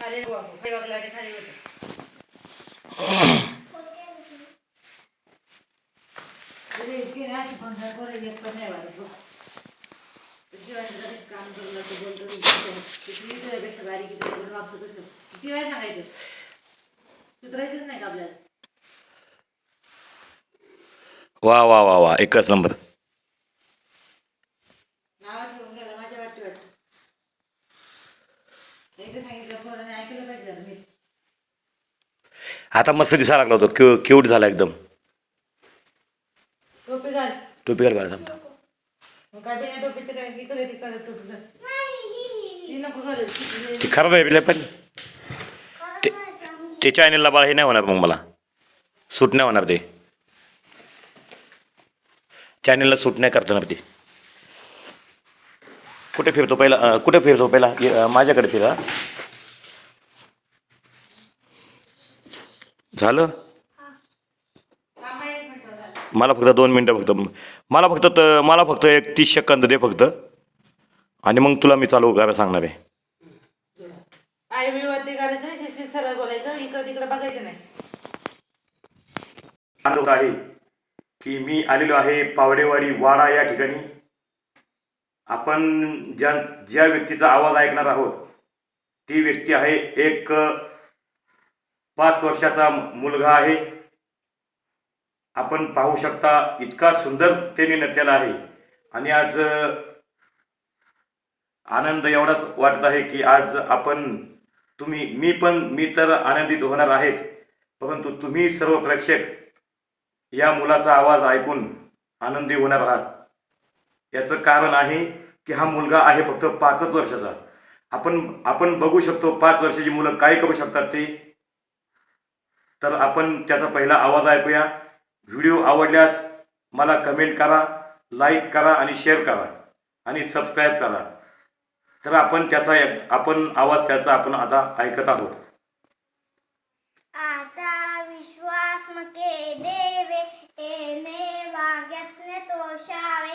खाली खाली होतं. नाही पण कोणी पण नाही हो. काम सांगायचं? सुधारायचंच नाही का आपल्याला? वा वा वा वा. एकच नंबर. आता मस्त दिसायला लागला होतो. क्यू क्यूट झाला एकदम. टोपी घाल घाला. ती खराब आहे बिल्या पण. ते ते चॅनलला बा हे नाही होणार मग मला. सूट नाही होणार ते. चॅनलला सूट नाही करणार ते. कुठे फिरतो पहिला कुठे फिरतो पहिला? माझ्याकडे फिरा. झालं. मला फक्त दोन मिनटं फक्त. मला फक्त मला फक्त एक तीस सेकंद दे फक्त. आणि मग तुला मी चालू करायला सांगणार आहे. आहे की मी आलेलो आहे पावडेवाडी वाडा या ठिकाणी. आपण ज्या ज्या व्यक्तीचा आवाज ऐकणार आहोत ती व्यक्ती आहे एक पाच वर्षाचा मुलगा आहे. आपण पाहू शकता इतका सुंदर त्याने नटलेला आहे. आणि आज आनंद एवढाच वाटत आहे की आज आपण तुम्ही मी पण मी तर आनंदित होणार आहेच. परंतु तुम्ही सर्व प्रेक्षक या मुलाचा आवाज ऐकून आनंदी होणार आहात. याचं कारण आहे की हा मुलगा आहे फक्त पाचच वर्षाचा. आपण आपण बघू शकतो पाच वर्षाची मुलं काय करू शकतात ते. तर आपण त्याचा पहिला आवाज ऐकूया. व्हिडिओ आवडल्यास मला कमेंट करा लाईक करा आणि शेअर करा आणि सबस्क्राईब करा. तर आपण त्याचा आपण आवाज त्याचा आपण आता ऐकत आहोत. आता विश्वास मके देवे एने वाग्यातने तोषावे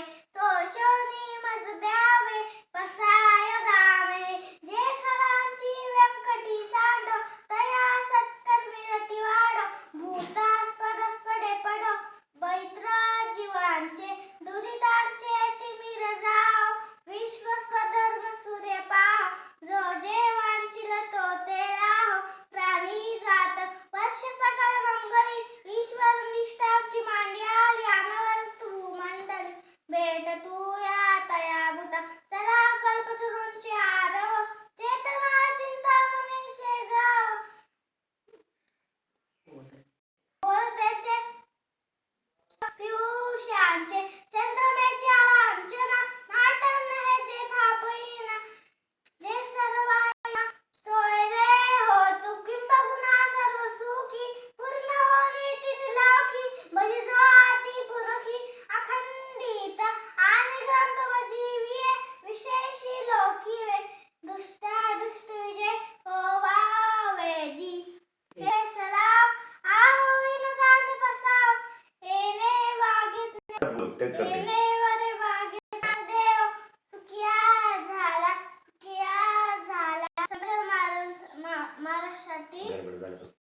आमचे प्रोटेक्ट करते. महाराष्ट्रातील